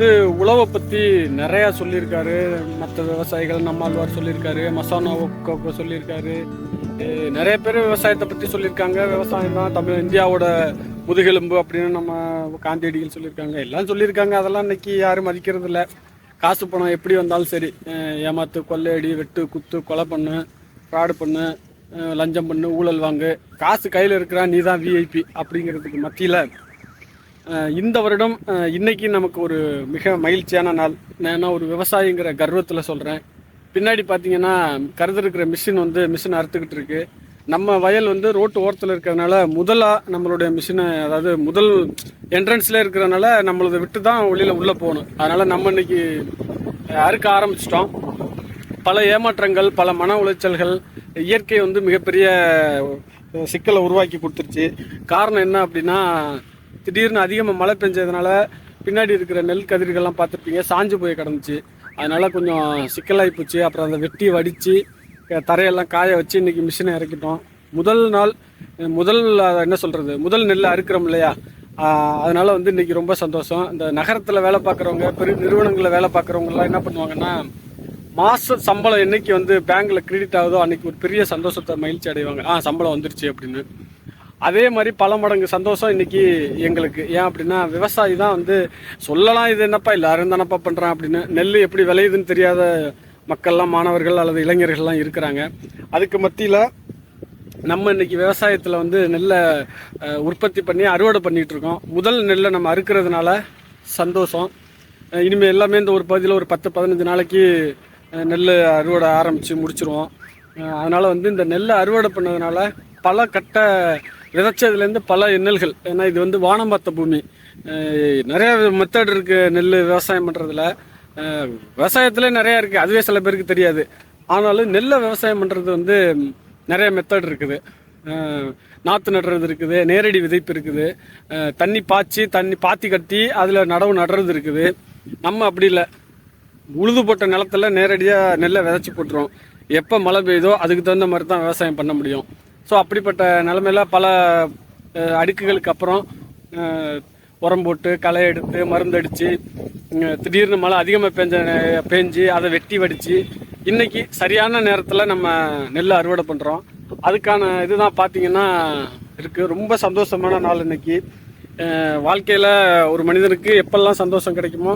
வந்து உழவை பற்றி நிறையா சொல்லியிருக்காரு. மற்ற விவசாயிகள் நம்மாழ்வார் சொல்லியிருக்காரு மசானோ சொல்லியிருக்காரு. நிறைய பேர் விவசாயத்தை பற்றி சொல்லியிருக்காங்க. விவசாயம் தான் தமிழ் இந்தியாவோட முதுகெலும்பு அப்படின்னு நம்ம காந்தியடிகள் சொல்லியிருக்காங்க. எல்லாம் சொல்லியிருக்காங்க. அதெல்லாம் இன்னைக்கு யாரும் மதிக்கிறது இல்லை காசு பணம் எப்படி வந்தாலும் சரி. ஏமாத்து கொள்ளையடி வெட்டு குத்து கொலை பண்ணு ஃப்ராடு பண்ணு லஞ்சம் பண்ணு ஊழல் வாங்கு. காசு கையில் இருக்கிறா நீ தான் விஐபி அப்படிங்கிறதுக்கு மத்தியில் இந்த வருடம் இன்னைக்கு நமக்கு ஒரு மிக மகிழ்ச்சியான நாள். நான் ஒரு விவசாயிங்கிற கர்வத்தில் சொல்கிறேன் பின்னாடி பார்த்தீங்கன்னா கருது இருக்கிற மிஷின் வந்து மிஷின் அறுத்துக்கிட்டு இருக்கு. நம்ம வயல் வந்து ரோட்டு ஓரத்தில் இருக்கிறதுனால முதலாக நம்மளுடைய மிஷினை அதாவது முதல் என்ட்ரன்ஸில் இருக்கிறனால நம்மளதை விட்டு தான் வெளியில் உள்ளே போகணும். அதனால் நம்ம இன்னைக்கு அறுக்க ஆரம்பிச்சிட்டோம். பல ஏமாற்றங்கள் பல மன உளைச்சல்கள் இயற்கை வந்து மிகப்பெரிய சிக்கலை உருவாக்கி கொடுத்துருச்சு. காரணம் என்ன அப்படின்னா திடீர்னு அதிகமாக மழை பெஞ்சதுனால பின்னாடி இருக்கிற நெல் கதிர்கள்லாம் பார்த்துருப்பீங்க சாஞ்சு போய் கிடந்துச்சு. அதனால கொஞ்சம் சிக்கலாகி போச்சு. அப்புறம் அந்த வெட்டி வடித்து தரையெல்லாம் காய வச்சு இன்றைக்கி மிஷினை இறக்கிட்டோம். முதல் நாள் முதல் என்ன சொல்கிறது முதல் நெல் அறுக்கிறோம் இல்லையா? அதனால் வந்து இன்னைக்கு ரொம்ப சந்தோஷம். இந்த நகரத்தில் வேலை பார்க்குறவங்க பெரிய நிறுவனங்களில் வேலை பார்க்குறவங்கலாம் என்ன பண்ணுவாங்கன்னா மாத சம்பளம் என்னைக்கு வந்து பேங்க்கில் கிரெடிட் ஆகுதோ அன்றைக்கி ஒரு பெரிய சந்தோஷத்தை மகிழ்ச்சி அடைவாங்க. ஆ சம்பளம் வந்துருச்சு அப்படின்னு. அதே மாதிரி பல மடங்கு சந்தோஷம் இன்னைக்கு எங்களுக்கு. ஏன் அப்படின்னா விவசாயி தான் வந்து சொல்லலாம் இது என்னப்பா எல்லாரும் தானப்பா பண்ணுறான் அப்படின்னு. நெல் எப்படி விளையுதுன்னு தெரியாத மக்கள்லாம் மாணவர்கள் அல்லது இளைஞர்கள்லாம் இருக்கிறாங்க. அதுக்கு மத்தியில் நம்ம இன்னைக்கு விவசாயத்தில் வந்து நெல்லை உற்பத்தி பண்ணி அறுவடை பண்ணிட்டு இருக்கோம். முதல் நெல்லை நம்ம அறுக்கிறதுனால சந்தோஷம். இனிமேல் எல்லாமே இந்த ஒரு பகுதியில் ஒரு பத்து பதினஞ்சு நாளைக்கு நெல் அறுவடை ஆரம்பித்து முடிச்சிருவோம். அதனால் வந்து இந்த நெல்லை அறுவடை பண்ணதுனால பல கட்ட விதைச்சதுலேருந்து பல நெல்கள் ஏன்னா இது வந்து வானம் பார்த்த பூமி. நிறைய மெத்தட் இருக்கு நெல் விவசாயம் பண்ணுறதுல விவசாயத்துல நிறைய இருக்கு. அதுவே சில பேருக்கு தெரியாது. ஆனாலும் நெல்லை விவசாயம் பண்ணுறது வந்து நிறைய மெத்தட் இருக்குது. நாற்று நடுறது இருக்குது நேரடி விதைப்பு இருக்குது. தண்ணி பாய்ச்சி தண்ணி பாத்தி கட்டி அதில் நடவு நடுறது இருக்குது. நம்ம அப்படி இல்லை. உழுது போட்ட நிலத்துல நேரடியாக நெல்லை விதைச்சி போட்டுருவோம். எப்போ மழை பெய்யுதோ அதுக்கு தகுந்த மாதிரி தான் விவசாயம் பண்ண முடியும். ஸோ அப்படிப்பட்ட நிலமையில பல அடுக்குகளுக்கு அப்புறம் உரம் போட்டு களை எடுத்து மருந்தடித்து திடீர்னு மழை அதிகமாக பெஞ்ச பெஞ்சு பேஞ்சு அதை வெட்டி வடித்து இன்னைக்கு சரியான நேரத்தில் நம்ம நெல் அறுவடை பண்ணுறோம் அதுக்கான இதுதான் பார்த்தீங்கன்னா இருக்குது ரொம்ப சந்தோஷமான நாள் இன்னைக்கு. வாழ்க்கையில் ஒரு மனிதனுக்கு எப்பெல்லாம் சந்தோஷம் கிடைக்குமோ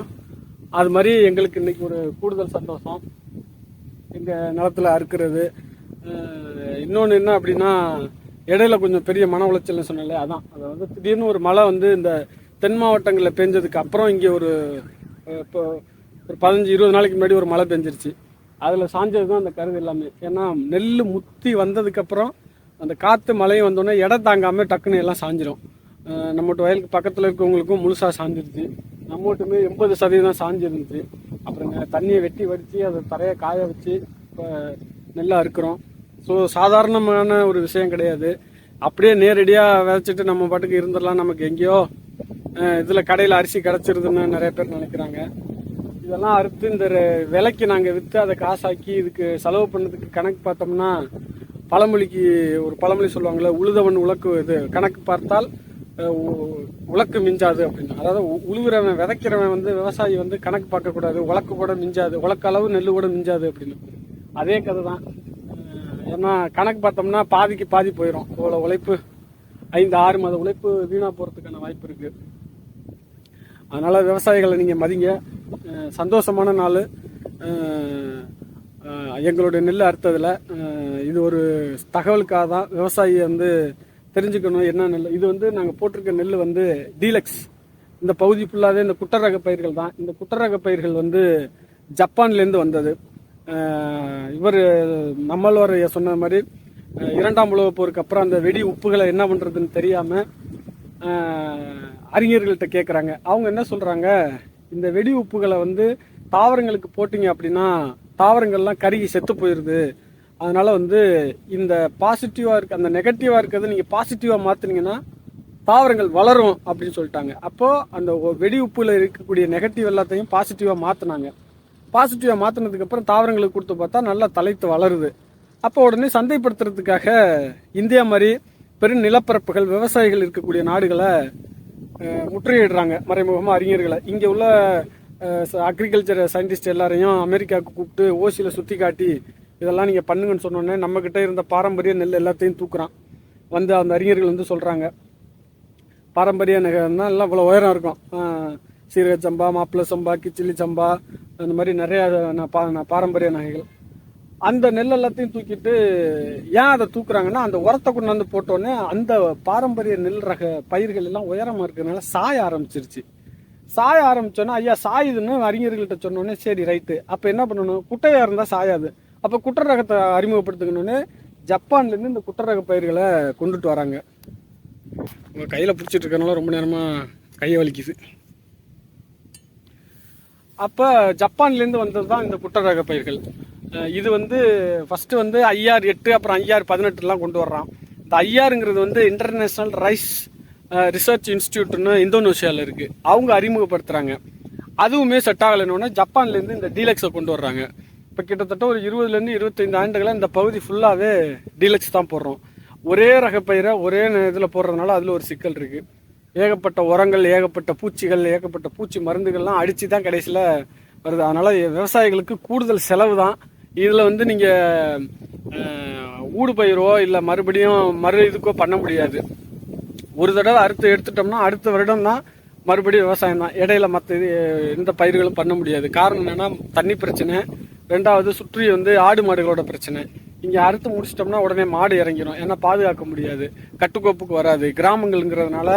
அது மாதிரி எங்களுக்கு இன்றைக்கி ஒரு கூடுதல் சந்தோஷம். எங்கள் நிலத்துல அறுக்கிறது இன்னொன்று என்ன அப்படின்னா இடையில கொஞ்சம் பெரிய மன உளைச்சல்னு சொன்னல அதான். அதாவது திடீர்னு ஒரு மழை வந்து இந்த தென் மாவட்டங்களில் பெஞ்சதுக்கு அப்புறம் இங்கே ஒரு இப்போ ஒரு பதினஞ்சு இருபது நாளைக்கு முன்னாடி ஒரு மழை பெஞ்சிருச்சு. அதில் சாஞ்சது தான் அந்த கருது எல்லாமே. ஏன்னா நெல் முத்தி வந்ததுக்கப்புறம் அந்த காற்று மழையும் வந்தோடனே இடம் தாங்காமல் டக்குன்னு எல்லாம் சாஞ்சிரும். நம்மகிட்ட வயலுக்கு பக்கத்தில் இருக்கவங்களுக்கும் முழுசாக சாஞ்சிருச்சு. நம்மட்டுமே எண்பது சதவீதம் சாஞ்சிருந்துச்சு. அப்புறம் தண்ணியை வெட்டி வடித்து அதை தரையை காய வச்சு இப்போ நெல்லாக அறுக்கிறோம். ஸோ சாதாரணமான ஒரு விஷயம் கிடையாது. அப்படியே நேரடியாக விதைச்சிட்டு நம்ம பாட்டுக்கு இருந்துடலாம். நமக்கு எங்கேயோ இதில் கடையில் அரிசி கிடச்சிருதுன்னு நிறைய பேர் நினைக்கிறாங்க. இதெல்லாம் அறுத்து இந்த விலைக்கு நாங்கள் விற்று அதை காசாக்கி இதுக்கு செலவு பண்ணதுக்கு கணக்கு பார்த்தோம்னா பழமொழிக்கு ஒரு பழமொழி சொல்லுவாங்கள்ல உழுதவன் உழக்கு இது. கணக்கு பார்த்தால் உழக்கு மிஞ்சாது அப்படின்னு. அதாவது உழுவுறவன் விதைக்கிறவன் வந்து விவசாயி வந்து கணக்கு பார்க்கக்கூடாது. உழக்கு கூட மிஞ்சாது. உலக்க அளவு நெல் கூட மிஞ்சாது அப்படின்னு. அதே கதை தான் ஏன்னா கணக்கு பார்த்தோம்னா பாதிக்கு பாதி போயிடும் இவ்வளோ உழைப்பு ஐந்து ஆறு மாத உழைப்பு வீணாக போகிறதுக்கான வாய்ப்பு இருக்குது அதனால் விவசாயிகளை நீங்கள் மதிங்க. சந்தோஷமான நாள். எங்களுடைய நெல் அறுத்ததில் இது ஒரு தகவலுக்காக தான் விவசாயி வந்து தெரிஞ்சுக்கணும் என்ன நெல். இது வந்து நாங்கள் போட்டிருக்க நெல் வந்து டீலக்ஸ். இந்த பகுதி ஃபுல்லாகவே இந்த குட்டரக பயிர்கள் தான். இந்த குட்டரக பயிர்கள் வந்து ஜப்பான்லேருந்து வந்தது. இவர் நம்மளவர் சொன்ன மாதிரி இரண்டாம் உலக போருக்கு அப்புறம் அந்த வெடி உப்புகளை என்ன பண்ணுறதுன்னு தெரியாமல் அறிஞர்கள்ட்ட கேட்குறாங்க அவங்க என்ன சொல்கிறாங்க இந்த வெடி உப்புகளை வந்து தாவரங்களுக்கு போட்டிங்க அப்படின்னா தாவரங்கள்லாம் கருகி செத்து போயிடுது அதனால் வந்து இந்த பாசிட்டிவாக இருக்க அந்த நெகட்டிவாக இருக்கிறத நீங்கள் பாசிட்டிவாக மாற்றினீங்கன்னா தாவரங்கள் வளரும் அப்படின்னு சொல்லிட்டாங்க. அப்போது அந்த வெடி உப்புல இருக்கக்கூடிய நெகட்டிவ் எல்லாத்தையும் பாசிட்டிவாக மாற்றினாங்க பாசிட்டிவாக மாற்றினதுக்கப்புறம் தாவரங்களுக்கு கொடுத்து பார்த்தா நல்லா தலைத்து வளருது. அப்போ உடனே சந்தைப்படுத்துறதுக்காக இந்தியா மாதிரி பெரும் நிலப்பரப்புகள் விவசாயிகள் இருக்கக்கூடிய நாடுகளை முற்றுகையிடுறாங்க மறைமுகமாக அறிஞர்களை. இங்கே உள்ள அக்ரிகல்ச்சர் சயின்டிஸ்ட் எல்லாரையும் அமெரிக்காவுக்கு கூப்பிட்டு ஓசியில் சுற்றி காட்டி இதெல்லாம் நீங்கள் பண்ணுங்கன்னு சொன்னோன்னே நம்மக்கிட்ட இருந்த பாரம்பரிய நெல் எல்லாத்தையும் தூக்குறான். வந்து அந்த அறிஞர்கள் வந்து சொல்கிறாங்க பாரம்பரிய நகைன்னா எல்லாம் இவ்வளோ உயரம் இருக்கும். சீரக சம்பா மாப்பிள்ளை சம்பா கிச்சிலி சம்பா அந்த மாதிரி நிறையா நான் பா- ந- பாரம்பரிய நகைகள். அந்த நெல் எல்லாத்தையும் தூக்கிட்டு ஏன் அதை தூக்குறாங்கன்னா அந்த உரத்தை கொண்டாந்து போட்டோன்னே அந்த பாரம்பரிய நெல் ரக பயிர்கள் எல்லாம் உயரமாக இருக்கிறதுனால சாய ஆரம்பிச்சிருச்சு. சாய ஆரம்பிச்சோன்னா ஐயா சாயுதுன்னு அறிஞர்கள்ட்ட சொன்னோன்னே சரி ரைட்டு. அப்போ என்ன பண்ணணும்? குட்டையாக இருந்தால் சாயாது. அப்போ குட்டை ரகத்தை அறிமுகப்படுத்துக்கணுன்னு ஜப்பான்லேருந்து இந்த குட்டை ரக பயிர்களை கொண்டுட்டு வராங்க. உங்கள் கையில் பிடிச்சிட்டு இருக்கனால ரொம்ப நேரமாக கையை வலிக்குது. அப்போ ஜப்பான்லேருந்து வந்தது தான் இந்த குட்டை ரக பயிர்கள் இது வந்து ஃபஸ்ட்டு வந்து ஐஆர் எட்டு அப்புறம் ஐஆர் பதினெட்டுலாம் கொண்டு வர்றான். இந்த ஐஆருங்கிறது வந்து இன்டர்நேஷ்னல் ரைஸ் ரிசர்ச் இன்ஸ்டியூட்னு இந்தோனேஷியாவில் இருக்குது அவங்க அறிமுகப்படுத்துகிறாங்க அதுவுமே செட் ஆகலைன்னு ஜப்பான்லேருந்து இந்த டீலக்ஸை கொண்டு வர்றாங்க. இப்போ கிட்டத்தட்ட ஒரு இருபதுலேருந்து இருபத்தைந்து ஆண்டுகளாக இந்த பகுதி ஃபுல்லாகவே டீலக்ஸ் தான் போடுறோம். ஒரே ரக பயிரை ஒரே இதில் போடுறதுனால அதில் ஒரு சிக்கல் இருக்குது ஏகப்பட்ட உரங்கள் ஏகப்பட்ட பூச்சிகள் ஏகப்பட்ட பூச்சி மருந்துகள்லாம் அடித்து தான் கடைசியில் வருது. அதனால் விவசாயிகளுக்கு கூடுதல் செலவு தான் இதில் வந்து நீங்கள் ஊடு பயிரோ இல்லை மறுபடியும் மறு இதுக்கோ பண்ண முடியாது. ஒரு தடவை அறுத்து எடுத்துட்டோம்னா அடுத்த வருடம் தான் மறுபடியும் விவசாயம் தான். இடையில மற்ற இது எந்த பயிர்களும் பண்ண முடியாது. காரணம் என்னென்னா தண்ணி பிரச்சனை. ரெண்டாவது சுற்றி வந்து ஆடு மாடுகளோட பிரச்சனை. இங்கே அறுத்து முடிச்சிட்டோம்னா உடனே மாடு இறங்கிடும் ஏன்னா பாதுகாக்க முடியாது. கட்டுக்கோப்புக்கு வராது. கிராமங்கள்ங்கிறதுனால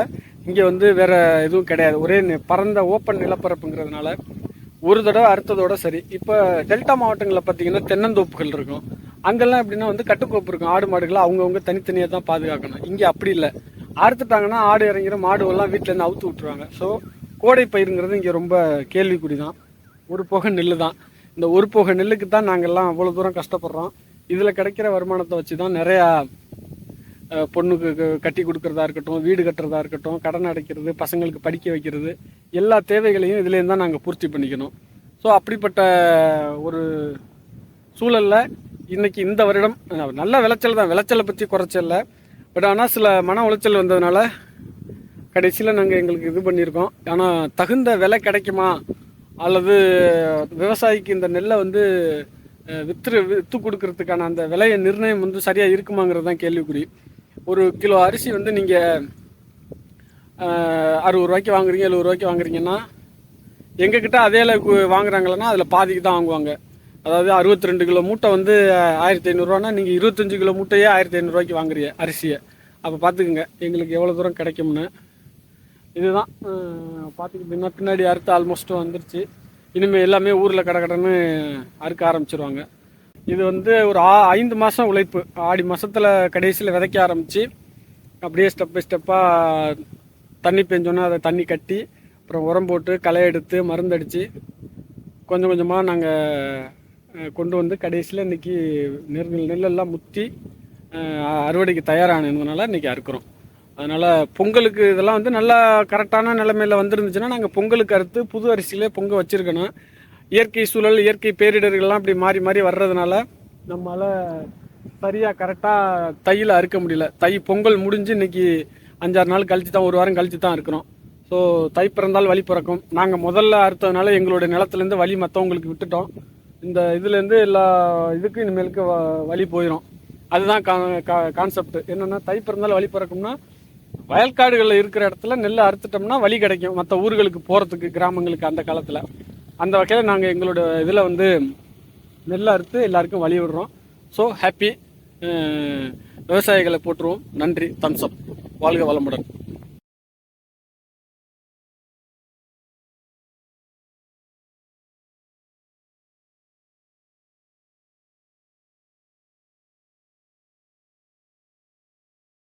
இங்கே வந்து வேறு எதுவும் கிடையாது. ஒரே நி- பரந்த ஓப்பன் நிலப்பரப்புங்கிறதுனால ஒரு தடவை அடுத்ததோட சரி. இப்போ டெல்டா மாவட்டங்களில் பார்த்தீங்கன்னா தென்னந்தோப்புகள் இருக்கும். அங்கெல்லாம் எப்படின்னா வந்து கட்டுக்கோப்பு இருக்கும். ஆடு மாடுகளை அவங்கவுங்க தனித்தனியாக தான் பாதுகாக்கணும். இங்கே அப்படி இல்லை. அறுத்துட்டாங்கன்னா ஆடு இறங்கிற மாடு எல்லாம் வீட்டுல இருந்து அவுத்து விட்டுருவாங்க. ஸோ கோடை பயிருங்கிறது இங்கே ரொம்ப கேள்விக்குறி தான் ஒரு போக நெல்லு தான். இந்த ஒரு போக நெல்லுக்கு தான் நாங்கள்லாம் அவ்வளோ தூரம் கஷ்டப்படுறோம். இதில் கிடைக்கிற வருமானத்தை வச்சு தான் நிறையா பொண்ணுக்கு க- கட்டி கொடுக்கறதா இருக்கட்டும் வீடு கட்டுறதா இருக்கட்டும் கடன் அடைக்கிறது பசங்களுக்கு படிக்க வைக்கிறது எல்லா தேவைகளையும் இதுலேருந்து தான் நாங்கள் பூர்த்தி பண்ணிக்கணும். ஸோ அப்படிப்பட்ட ஒரு சூழலில் இன்றைக்கி இந்த வருடம் நல்ல விளைச்சல் தான். விளைச்சலை பற்றி குறைச்சல பட் ஆனால் சில மன உளைச்சல் வந்ததுனால கடைசியில் நாங்கள் எங்களுக்கு இது பண்ணியிருக்கோம். ஆனால் தகுந்த விலை கிடைக்குமா? அல்லது விவசாயிக்கு இந்த நெல்லை வந்து விற்று விற்று கொடுக்கறதுக்கான அந்த விலையை நிர்ணயம் வந்து சரியாக இருக்குமாங்கிறது தான் கேள்விக்குறி. ஒரு கிலோ அரிசி வந்து நீங்கள் அறுபது ரூபாய்க்கு வாங்குறீங்க எழுபது ரூபாய்க்கு வாங்குறீங்கன்னா எங்ககிட்ட அதே அளவுக்கு வாங்குறாங்களன்னா அதில் பாதிக்கு தான் வாங்குவாங்க. அதாவது அறுபத்தி ரெண்டு கிலோ மூட்டை வந்து ஆயிரத்தி ஐநூறுரூவானா நீங்கள் இருபத்தஞ்சு கிலோ மூட்டையே ஆயிரத்தி ஐநூறுரூவாய்க்கு வாங்குறீங்க அரிசியை. அப்போ பார்த்துக்குங்க எங்களுக்கு எவ்வளோ தூரம் கிடைக்கும்னு. இதுதான் அஹ், பார்த்துக்கிட்டிங்கன்னா பின்னாடி அறுத்து ஆல்மோஸ்ட்டும் வந்துருச்சு. இனிமேல் எல்லாமே ஊரில் கடை கடைன்னு அறுக்க ஆரம்பிச்சிருவாங்க. இது வந்து ஒரு ஆ ஐந்து மாதம் உழைப்பு. ஆடி மாதத்தில் கடைசியில் விதைக்க ஆரம்பித்து அப்படியே ஸ்டெப் பை ஸ்டெப்பாக தண்ணி பெஞ்சோன்னா அதை தண்ணி கட்டி அப்புறம் உரம் போட்டு களை எடுத்து மருந்தடித்து கொஞ்சம் கொஞ்சமாக நாங்கள் கொண்டு வந்து கடைசியில் இன்னைக்கு நெல் நெல்லெல்லாம் முத்தி அறுவடைக்கு தயாரானதுனால இன்றைக்கி அறுக்கிறோம். அதனால் பொங்கலுக்கு இதெல்லாம் வந்து நல்லா கரெக்டான நிலைமையில் வந்துருந்துச்சுன்னா நாங்கள் பொங்கலுக்கு அறுத்து புது அரிசியிலே பொங்க வச்சுருக்கணும். இயற்கை சூழல் இயற்கை பேரிடர்கள்லாம் இப்படி மாறி மாறி வர்றதுனால நம்மளால் சரியாக கரெக்டாக தையில் அறுக்க முடியல. தை பொங்கல் முடிஞ்சு இன்னைக்கு அஞ்சாறு நாள் கழிச்சு தான் ஒரு வாரம் கழித்து தான் இருக்கிறோம் ஸோ தை பிறந்தால் வழி பிறக்கும். நாங்கள் முதல்ல அறுத்ததுனால எங்களுடைய நிலத்துலேருந்து வழி மற்றவங்களுக்கு விட்டுட்டோம். இந்த இதுலேருந்து எல்லா இதுக்கும் இனிமேலுக்கு வ- வழி போயிடும் அதுதான் கான்செப்ட் என்னென்னா தை பிறந்தால் வழி பிறக்கும்னா வயல்காடுகளில் இருக்கிற இடத்துல நெல் அறுத்துட்டோம்னா வழி கிடைக்கும். மற்ற ஊர்களுக்கு போகிறதுக்கு கிராமங்களுக்கு அந்த காலத்தில். அந்த வகையில் நாங்கள் எங்களோட இதில் வந்து நெல் அறுத்து எல்லாருக்கும் வழி விடுறோம். ஸோ ஹாப்பி விவசாயிகளை போற்றுவோம். நன்றி தம்சப் வாழ்க வளமுடன்.